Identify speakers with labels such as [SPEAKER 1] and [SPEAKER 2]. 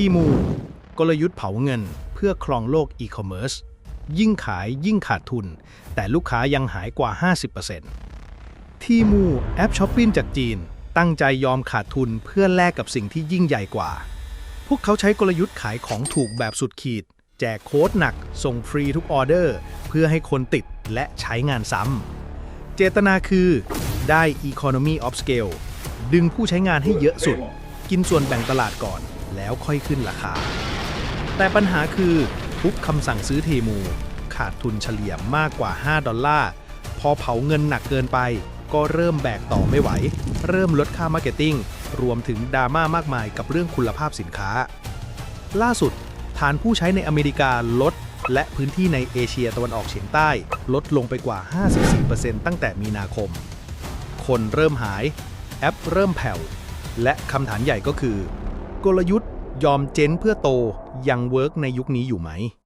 [SPEAKER 1] ทีมูกลยุทธ์เผาเงินเพื่อครองโลกอีคอมเมิร์ซยิ่งขายยิ่งขาดทุน แต่ลูกค้ายังหายกว่า 50%ทีมูแอปช้อปปิ้งจากจีน ตั้งใจยอมขาดทุนเพื่อแลกกับสิ่งที่ยิ่งใหญ่กว่า พวกเขาใช้กลยุทธ์ขายของถูกแบบสุดขีด แจกโค้ดหนัก ส่งฟรีทุกออเดอร์ เพื่อให้คนติดและใช้งานซ้ำ เจตนาคือได้ Economy of Scale ดึงผู้ใช้งานให้เยอะสุด กินส่วนแบ่งตลาดก่อน แล้วค่อยขึ้นราคา แต่ปัญหาคือทุกคำสั่งซื้อเทมู ขาดทุนเฉลี่ยมากกว่า 5 ดอลลาร์ พอเผาเงินหนักเกินไป ก็เริ่มแบกต่อไม่ไหว เริ่มลดค่ามาร์เก็ตติ้งรวมถึงดราม่ามากมายกับเรื่องคุณภาพสินค้า ล่าสุด ฐานผู้ใช้ในอเมริกาลด และพื้นที่ในเอเชียตะวันออกเฉียงใต้ ลดลงไปกว่า 54%ตั้งแต่มีนาคม คนเริ่มหาย แอปเริ่มแผ่ว และคำถามใหญ่ก็คือ กลยุทธ์ยอมเจ๊นเพื่อโตยังเวิร์กในยุคนี้อยู่ไหม